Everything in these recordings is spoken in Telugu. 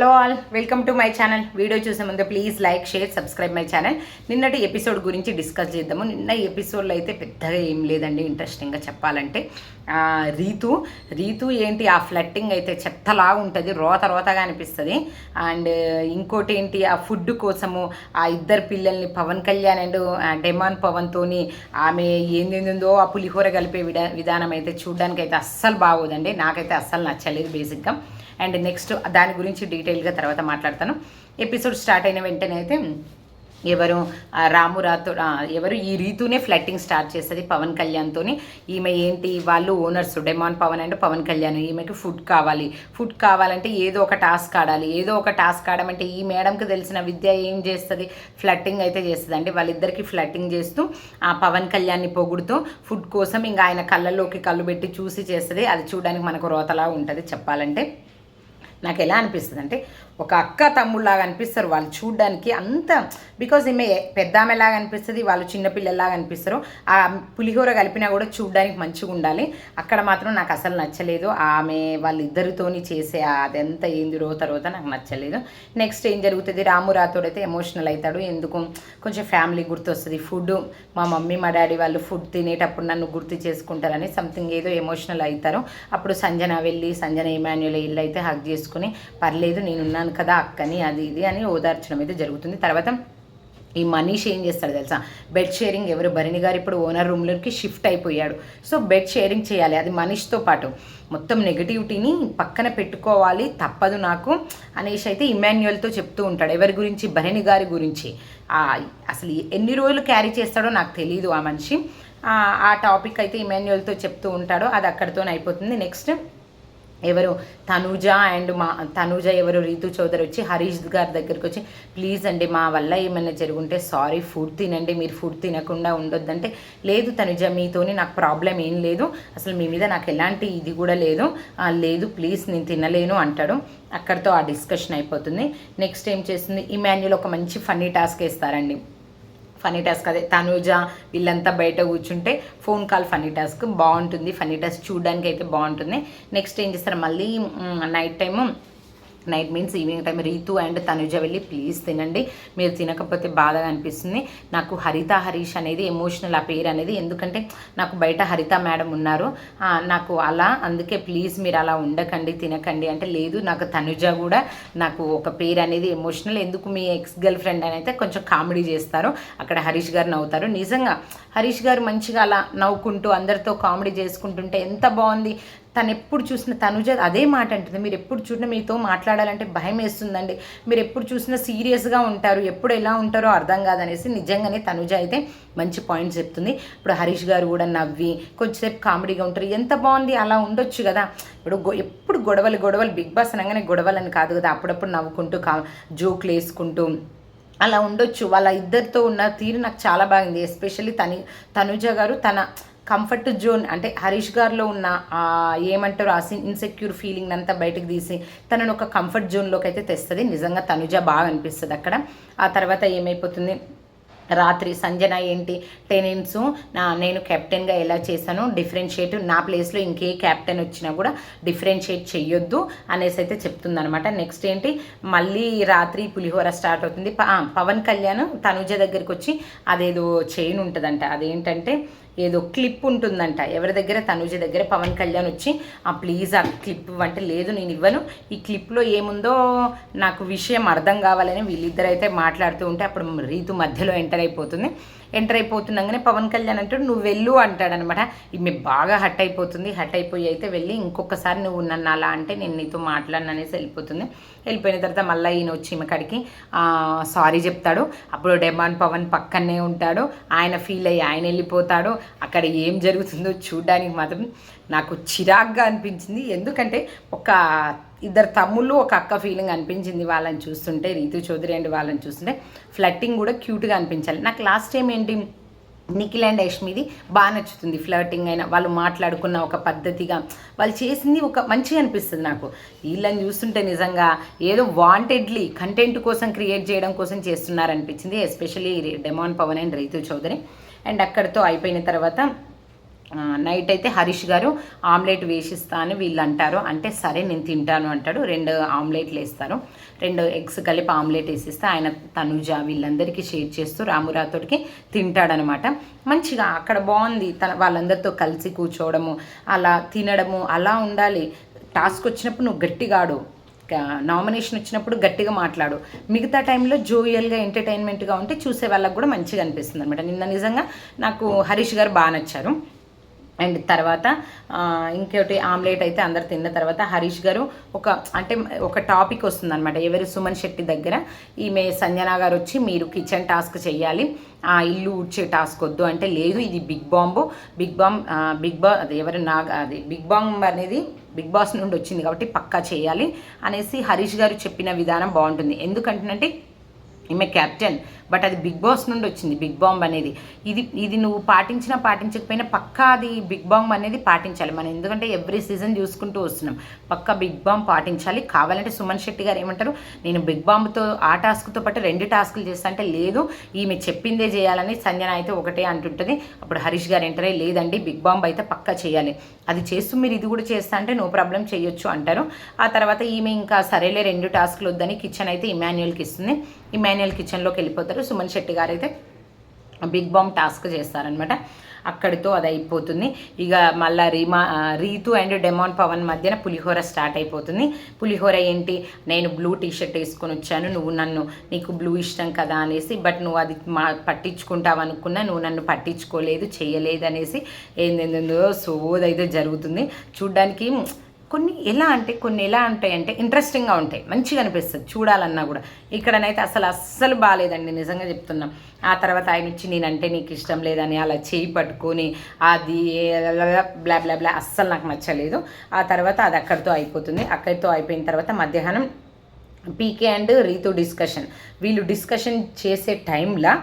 Hello all welcome to my channel video చూసే ముందు please like share subscribe my channel నిన్నటి ఎపిసోడ్ గురించి డిస్కస్ చేద్దాము. నిన్న ఎపిసోడ్లో అయితే పెద్దగా ఏం లేదండి ఇంట్రెస్టింగ్గా చెప్పాలంటే. రీతు రీతు ఏంటి? ఆ ఫ్లట్టింగ్ అయితే చెత్తలా ఉంటుంది రోత రోతగా అనిపిస్తుంది. అండ్ uh, ఇంకోటి ఏంటి? ఆ ఫుడ్ కోసము ఆ ఇద్దరు పిల్లల్ని పవన్ కళ్యాణ్ అండ్ డెమాన్ పవన్తోని ఆమె ఏందేందో ఆ పులిహోర కలిపే విధా విధానం అయితే చూడడానికి అయితే అస్సలు బాగోదండి. నాకైతే అస్సలు నచ్చలేదు బేసిక్గా. అండ్ నెక్స్ట్ దాని గురించి డీటెయిల్గా తర్వాత మాట్లాడతాను. ఎపిసోడ్ స్టార్ట్ అయిన వెంటనే అయితే ఎవరు రాము రాతో ఎవరు ఈ రీతునే ఫ్లట్టింగ్ స్టార్ట్ చేస్తుంది పవన్ కళ్యాణ్తోని. ఈమె ఏంటి వాళ్ళు owners Demon Pawan and Pawan Kalyan. ఈమెకి ఫుడ్ కావాలి. ఫుడ్ కావాలంటే ఏదో ఒక టాస్క్ ఆడాలి. ఏదో ఒక టాస్క్ ఆడమంటే ఈ మేడంకి తెలిసిన విద్య ఏం చేస్తుంది? ఫ్లట్టింగ్ అయితే చేస్తుంది అంటే వాళ్ళిద్దరికి ఫ్లట్టింగ్ చేస్తూ ఆ పవన్ కళ్యాణ్ని పొగుడుతూ ఫుడ్ కోసం ఇంకా ఆయన కళ్ళల్లోకి కళ్ళు పెట్టి చూసి చేస్తుంది. అది చూడడానికి మనకు రోతలా ఉంటుంది చెప్పాలంటే. నాకు ఎలా అనిపిస్తుంది అంటే ఒక అక్క తమ్ముళ్ళలాగా అనిపిస్తారు. వాళ్ళు చూడడానికి అంత బికాజ్ ఈమె పెద్ద ఆమెలాగా అనిపిస్తుంది వాళ్ళు చిన్నపిల్లలాగా అనిపిస్తారు. ఆ పులిహోర కలిపినా కూడా చూడడానికి మంచిగా ఉండాలి. అక్కడ మాత్రం నాకు అసలు నచ్చలేదు. ఆమె వాళ్ళిద్దరితోని చేసే అదంతా ఏంది తర్వాత నాకు నచ్చలేదు. నెక్స్ట్ ఏం జరుగుతుంది? రాము రాతోడైతే ఎమోషనల్ అవుతాడు. ఎందుకు? కొంచెం ఫ్యామిలీ గుర్తొస్తుంది. ఫుడ్ మా మమ్మీ మా డాడీ వాళ్ళు ఫుడ్ తినేటప్పుడు నన్ను గుర్తు చేసుకుంటారని సంథింగ్ ఏదో ఎమోషనల్ అవుతారు. అప్పుడు సంజన వెళ్ళి సంజన ఇమాన్యుల్ ఇల్లు అయితే హక్ చేసుకుని పర్లేదు నేనున్నాను కదా అక్కని అది ఇది అని ఓదార్చడం అయితే జరుగుతుంది. తర్వాత ఈ మనీష్ ఏం చేస్తాడు తెలుసా? బెడ్ షేరింగ్ ఎవరు? భరణి గారు ఇప్పుడు ఓనర్ రూమ్లోకి షిఫ్ట్ అయిపోయాడు. సో బెడ్ షేరింగ్ చేయాలి అది మనీష్తో పాటు. మొత్తం నెగటివిటీని పక్కన పెట్టుకోవాలి తప్పదు నాకు అనేసి అయితే ఇమాన్యువల్తో చెప్తూ ఉంటాడు. ఎవరి గురించి? భరణి గారి గురించి. అసలు ఎన్ని రోజులు క్యారీ చేస్తాడో నాకు తెలియదు ఆ మనిషి. ఆ, టాపిక్ అయితే ఇమాన్యువల్తో చెప్తూ ఉంటాడో అది అక్కడితోనే అయిపోతుంది. నెక్స్ట్ ఎవరు తనూజ అండ్ మా తనూజ ఎవరు రీతు చౌదరి వచ్చి హరీష్ గారి దగ్గరికి వచ్చి ప్లీజ్ అండి మా వల్ల ఏమైనా జరుగుంటే సారీ ఫుడ్ తినండి మీరు ఫుడ్ తినకుండా ఉండొద్దంటే లేదు తనుజ మీతోని నాకు ప్రాబ్లం ఏం లేదు అసలు మీ మీద నాకు ఎలాంటి ఇది కూడా లేదు లేదు ప్లీజ్ నేను తినలేను అంటాడు. అక్కడితో ఆ డిస్కషన్ అయిపోతుంది. నెక్స్ట్ ఏం చేస్తుంది? ఈ మాన్యుల్ ఒక మంచి ఫన్నీ టాస్క్ వేస్తారండి. ఫనీ టాస్క్ అదే. తనూజ వీళ్ళంతా బయట కూర్చుంటే ఫోన్ కాల్ ఫనీ టాస్క్. బాగుంటుంది ఫనీ టాస్క్. చూడడానికి అయితే బాగుంటుంది. నెక్స్ట్ ఏం చేస్తారు? మళ్ళీ night time night means evening time Ritu and Tanuja వెళ్ళి ప్లీజ్ తినండి. మీరు తినకపోతే బాధగా అనిపిస్తుంది. నాకు హరిత హరీష్ అనేది ఎమోషనల్ ఆ పేరు అనేది. ఎందుకంటే నాకు బయట హరిత మేడం ఉన్నారు. నాకు అలా అందుకే ప్లీజ్ మీరు అలా ఉండకండి తినకండి. అంటే లేదు నాకు తనుజ కూడా నాకు ఒక పేరు అనేది ఎమోషనల్ ఎందుకు మీ ఎక్స్ గర్ల్ ఫ్రెండ్ అని అయితే కొంచెం కామెడీ చేస్తారు. అక్కడ హరీష్ గారు నవ్వుతారు. నిజంగా హరీష్ గారు మంచిగా అలా నవ్వుకుంటూ అందరితో కామెడీ చేసుకుంటుంటే ఎంత బాగుంది. తను ఎప్పుడు చూసిన తనుజ అదే మాట అంటుంది. మీరు ఎప్పుడు చూసినా మీతో మాట్లాడాలంటే భయం వేస్తుందండి. మీరు ఎప్పుడు చూసినా సీరియస్గా ఉంటారు. ఎప్పుడు ఎలా ఉంటారో అర్థం కాదనేసి నిజంగానే తనుజ అయితే మంచి పాయింట్ చెప్తుంది. ఇప్పుడు హరీష్ గారు కూడా నవ్వి కొంచెంసేపు కామెడీగా ఉంటారు. ఎంత బాగుంది అలా ఉండొచ్చు కదా. ఇప్పుడు గొ- ఎప్పుడు గొడవలు గొడవలు బిగ్ బాస్ అనగానే గొడవలని కాదు కదా. అప్పుడప్పుడు నవ్వుకుంటూ కా జోకులు వేసుకుంటూ అలా ఉండొచ్చు. వాళ్ళ ఇద్దరితో ఉన్న తీరు నాకు చాలా బాగుంది. ఎస్పెషల్లీ తని తనుజ గారు తన కంఫర్ట్ జోన్ అంటే హరీష్ గారిలో ఉన్న ఆ ఏమంటారు ఆ ఇన్సెక్యూర్ ఫీలింగ్ అంతా బయటకు తీసి తనను ఒక కంఫర్ట్ జోన్లోకి అయితే తెస్తుంది. నిజంగా తనుజ బాగా అనిపిస్తుంది అక్కడ. ఆ తర్వాత ఏమైపోతుంది? రాత్రి సంజన ఏంటి? టెనెన్స్ నా నేను కెప్టెన్గా ఎలా చేశాను? డిఫరెన్షియేట్ నా ప్లేస్లో ఇంకే కెప్టెన్ వచ్చినా కూడా డిఫరెన్షియేట్ చెయ్యొద్దు అనేసి అయితే చెప్తుందనమాట నెక్స్ట్ ఏంటి? మళ్ళీ రాత్రి పులిహోర స్టార్ట్ అవుతుంది. ప- పవన్ కళ్యాణ్ తనుజ దగ్గరికి వచ్చి అదేదో చైన్ ఉంటుందంట. అదేంటంటే ఏదో క్లిప్ ఉంటుందంట. ఎవరి దగ్గర? తనుజ దగ్గర. పవన్ కళ్యాణ్ వచ్చి ఆ ప్లీజ్ ఆ క్లిప్ అంటే లేదు నేను ఇవ్వను. ఈ క్లిప్లో ఏముందో నాకు విషయం అర్థం కావాలని వీళ్ళిద్దరైతే మాట్లాడుతూ ఉంటే అప్పుడు రీతు మధ్యలో ఎంటర్ అయిపోతుంది. ఎంటర్ అయిపోతున్నాగానే పవన్ కళ్యాణ్ అంటాడు నువ్వు వెళ్ళు అంటాడనమాట. ఈమె బాగా హట్ అయిపోతుంది. హట్ అయిపోయి అయితే వెళ్ళి ఇంకొకసారి నువ్వు నన్ను అలా అంటే నేను నీతో మాట్లాడను అనేసి వెళ్ళిపోతుంది. వెళ్ళిపోయిన తర్వాత మళ్ళీ ఈయన వచ్చి ఈమె కాడికి సారీ చెప్తాడు. అప్పుడు డెమాన్ పవన్ పక్కనే ఉంటాడు. ఆయన ఫీల్ అయ్యి ఆయన వెళ్ళిపోతాడు. అక్కడ ఏం జరుగుతుందో చూడడానికి మాత్రం నాకు చిరాగ్గా అనిపించింది. ఎందుకంటే ఒక ఇద్దరు తమ్ముళ్ళు ఒక అక్క ఫీలింగ్ అనిపించింది వాళ్ళని చూస్తుంటే రీతు చౌదరి అండ్ వాళ్ళని చూస్తుంటే. ఫ్లట్టింగ్ కూడా క్యూట్గా అనిపించాలి. నాకు లాస్ట్ టైం ఏంటి నిఖిల్ అండ్ యష్మిది బాగా నచ్చుతుంది ఫ్లర్టింగ్ అయినా. వాళ్ళు మాట్లాడుకున్న ఒక పద్ధతిగా వాళ్ళు చేసింది ఒక మంచిగా అనిపిస్తుంది నాకు. వీళ్ళని చూస్తుంటే నిజంగా ఏదో వాంటెడ్లీ కంటెంట్ కోసం క్రియేట్ చేయడం కోసం చేస్తున్నారనిపించింది especially Demon Pawan and Rithu Chowdary. And అక్కడితో అయిపోయిన తర్వాత నైట్ అయితే హరీష్ గారు ఆమ్లెట్ వేసిస్తా అని వీళ్ళు అంటారు అంటే సరే నేను తింటాను అంటాడు. రెండు ఆమ్లెట్లు వేస్తారు. రెండు ఎగ్స్ కలిపి ఆమ్లెట్ వేసిస్తే ఆయన తనుజ వీళ్ళందరికీ షేర్ చేస్తూ రామురాతోడికి తింటాడనమాట. మంచిగా అక్కడ బాగుంది. తన వాళ్ళందరితో కలిసి కూర్చోవడము అలా తినడము అలా ఉండాలి. టాస్క్ వచ్చినప్పుడు నువ్వు గట్టిగాడు. నామినేషన్ వచ్చినప్పుడు గట్టిగా మాట్లాడు. మిగతా టైంలో జోయల్గా ఎంటర్టైన్మెంట్గా ఉంటే చూసే వాళ్ళకి కూడా మంచిగా అనిపిస్తుంది అనమాట నిన్న నిజంగా నాకు హరీష్ గారు బాగా నచ్చారు. అండ్ తర్వాత ఇంకోటి ఆమ్లెట్ అయితే అందరు తిన్న తర్వాత హరీష్ గారు ఒక అంటే ఒక టాపిక్ వస్తుందన్నమాట. ఎవరు సుమన్ శెట్టి దగ్గర ఈమె సంజనా గారు వచ్చి మీరు కిచెన్ టాస్క్ చేయాలి ఆ ఇల్లు ఊడ్చే టాస్క్ వద్దు అంటే లేదు ఇది big bomb. Big bomb big బా అది ఎవరు నా అది బిగ్ బాంబ్ అనేది బిగ్ బాస్ నుండి వచ్చింది కాబట్టి పక్కా చేయాలి అనేసి హరీష్ గారు చెప్పిన విధానం బాగుంటుంది. ఎందుకంటే ఈమె క్యాప్టెన్ బట్ అది బిగ్ బాస్ నుండి వచ్చింది బిగ్ బాంబ్ అనేది. ఇది ఇది నువ్వు పాటించినా పాటించకపోయినా పక్కా అది బిగ్ బాంబ్ అనేది పాటించాలి. మనం ఎందుకంటే ఎవ్రీ సీజన్ చూసుకుంటూ వస్తున్నాం. పక్కా బిగ్ బాంబ్ పాటించాలి. కావాలంటే సుమన్ శెట్టి గారు ఏమంటారు? నేను బిగ్ బాంబ్తో ఆ టాస్క్తో పాటు రెండు టాస్క్లు చేస్తా అంటే లేదు. ఈమె చెప్పిందే చేయాలని సంజన అయితే ఒకటే అంటుంటుంది. అప్పుడు హరీష్ గారు ఏంటరే లేదండి బిగ్ బాంబ్ అయితే పక్కా చేయాలి. అది చేస్తూ మీరు ఇది కూడా చేస్తా అంటే నో ప్రాబ్లం చేయొచ్చు అంటారు. ఆ తర్వాత ఈమె ఇంకా సరేలే రెండు టాస్క్లు వద్దని కిచెన్ అయితే ఇమాన్యుయల్కి ఇస్తుంది. ఇమాన్యుయల్ కిచెన్లోకి వెళ్ళిపోతారు. సుమన్ శెట్టి గారు అయితే బిగ్ బాంబ్ టాస్క్ చేస్తారనమాట అక్కడితో అది అయిపోతుంది. ఇక మళ్ళీ రీమా రీతు అండ్ డెమాన్ పవన్ మధ్యన పులిహోర స్టార్ట్ అయిపోతుంది. పులిహోర ఏంటి? నేను బ్లూ టీ షర్ట్ వేసుకొని వచ్చాను. నువ్వు నన్ను నీకు బ్లూ ఇష్టం కదా అనేసి బట్ నువ్వు అది మా పట్టించుకుంటావు అనుకున్నా నువ్వు నన్ను పట్టించుకోలేదు చేయలేదు అనేసి ఏందేందో సోదైతే జరుగుతుంది. చూడ్డానికి కొన్ని ఎలా అంటే కొన్ని ఎలా ఉంటాయంటే ఇంట్రెస్టింగ్గా ఉంటాయి. మంచిగా అనిపిస్తుంది. చూడాలన్నా కూడా. ఇక్కడనైతే అసలు అస్సలు బాగాలేదండి నిజంగా చెప్తున్నాం. ఆ తర్వాత ఆయన వచ్చి నేనంటే నీకు ఇష్టం లేదని అలా చేయి పట్టుకొని అది బ్లా బ్లా బ్లా అస్సలు నాకు నచ్చలేదు. ఆ తర్వాత అది అక్కడితో అయిపోతుంది. అక్కడితో అయిపోయిన తర్వాత మధ్యాహ్నం పీకే అండ్ రీతు డిస్కషన్. వీళ్ళు డిస్కషన్ చేసే టైంలో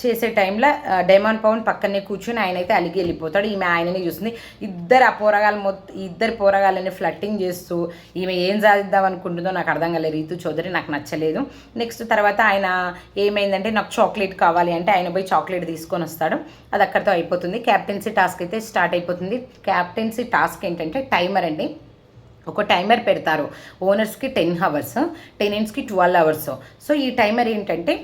చేసే టైంలో డైమండ్ పవన్ పక్కనే కూర్చొని ఆయన అయితే అలిగి వెళ్ళిపోతాడు. ఈమె ఆయనని చూస్తుంది. ఇద్దరు ఆ పోరగాళ్ళు మొత్తం ఇద్దరు పోరగాళ్ళని ఫ్లట్టింగ్ చేస్తూ ఈమె ఏం సాధిద్దాం అనుకుంటుందో నాకు అర్థం కాలేదు. రీతు చౌదరి నాకు నచ్చలేదు. నెక్స్ట్ తర్వాత ఆయన ఏమైందంటే నాకు చాక్లెట్ కావాలి అంటే ఆయన పోయి చాక్లెట్ తీసుకొని వస్తాడు. అది అక్కడితో అయిపోతుంది. క్యాప్టెన్సీ టాస్క్ అయితే స్టార్ట్ అయిపోతుంది. క్యాప్టెన్సీ టాస్క్ ఏంటంటే టైమర్ అండి. ఒక టైమర్ పెడతారు. ఓనర్స్కి టెన్ అవర్స్ టెనెంట్స్కి ట్వెల్వ్ అవర్స్ సో ఈ టైమర్ ఏంటంటే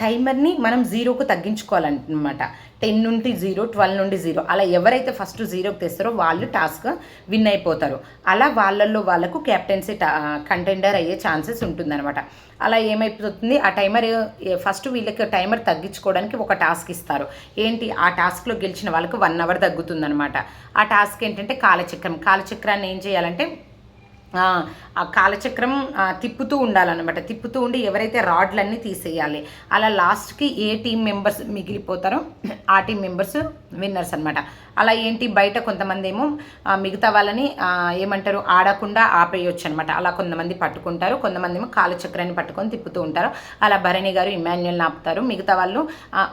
టైమర్ని మనం జీరోకు తగ్గించుకోవాలన్నమాట. టెన్ నుండి జీరో ట్వెల్వ్ నుండి జీరో అలా ఎవరైతే ఫస్ట్ జీరోకి తెస్తారో వాళ్ళు టాస్క్ విన్ అయిపోతారు. అలా వాళ్ళల్లో వాళ్ళకు క్యాప్టెన్సీ కంటెండర్ అయ్యే ఛాన్సెస్ ఉంటుందన్నమాట. అలా ఏమైపోతుంది? ఆ టైమర్ ఫస్ట్ వీళ్ళకి టైమర్ తగ్గించుకోవడానికి ఒక టాస్క్ ఇస్తారు. ఏంటి? ఆ టాస్క్లో గెలిచిన వాళ్ళకి వన్ అవర్ తగ్గుతుందనమాట ఆ టాస్క్ ఏంటంటే కాలచక్రం. కాలచక్రాన్ని ఏం చేయాలంటే ఆ కాలచక్రం తిప్పుతూ ఉండాలన్నమాట. తిప్పుతూ ఉండి ఎవరైతే రాడ్లన్నీ తీసేయాలి అలా లాస్ట్కి ఏ టీం మెంబర్స్ మిగిలిపోతారో ఆ టీం మెంబర్స్ విన్నర్స్ అనమాట అలా ఏంటి బయట కొంతమంది ఏమో మిగతా వాళ్ళని ఏమంటారు ఆడకుండా ఆపేయొచ్చు అనమాట అలా కొంతమంది పట్టుకుంటారు కొంతమంది ఏమో కాలచక్రాన్ని పట్టుకొని తిప్పుతూ ఉంటారు. అలా భరణి గారు ఇమాన్యుల్ని ఆపుతారు. మిగతా వాళ్ళు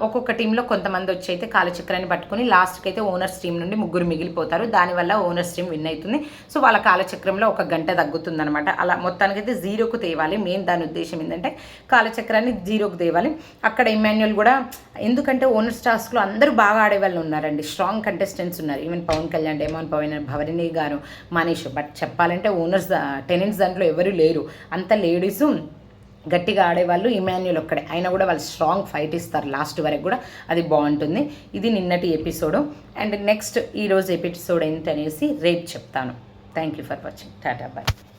ఒక్కొక్క టీంలో కొంతమంది వచ్చి అయితే కాలచక్రాన్ని పట్టుకొని లాస్ట్కి అయితే ఓనర్స్ టీం నుండి ముగ్గురు మిగిలిపోతారు. దానివల్ల ఓనర్స్ టీం విన్ అవుతుంది. సో వాళ్ళ కాలచక్రంలో ఒక గంట తగ్గుతుంది అనమాట అలా మొత్తానికైతే జీరోకు తేవాలి. మెయిన్ దాని ఉద్దేశం ఏంటంటే కాలచక్రాన్ని జీరోకు తేవాలి. అక్కడ ఇమాన్యుయల్ కూడా ఎందుకంటే ఓనర్స్ టాస్క్లో అందరూ బాగా ఆడేవాళ్ళు ఉన్నారండి. స్ట్రాంగ్ కంటెస్టెంట్స్ ఉన్నారు. ఈవెన్ పవన్ కళ్యాణ్ డేమోన్ పవన్ భవరిని గారు మనీష్. బట్ చెప్పాలంటే ఓనర్స్ టెనెంట్స్ దాంట్లో ఎవరు లేరు. అంత లేడీసు గట్టిగా ఆడేవాళ్ళు ఇమాన్యుల్ ఒక్కడే. అయినా కూడా వాళ్ళు స్ట్రాంగ్ ఫైట్ ఇస్తారు లాస్ట్ వరకు కూడా. అది బాగుంటుంది. ఇది నిన్నటి ఎపిసోడు. అండ్ నెక్స్ట్ ఈరోజు ఎపిసోడ్ ఏంటనేసి రేపు చెప్తాను. Thank you for watching. Tata, bye.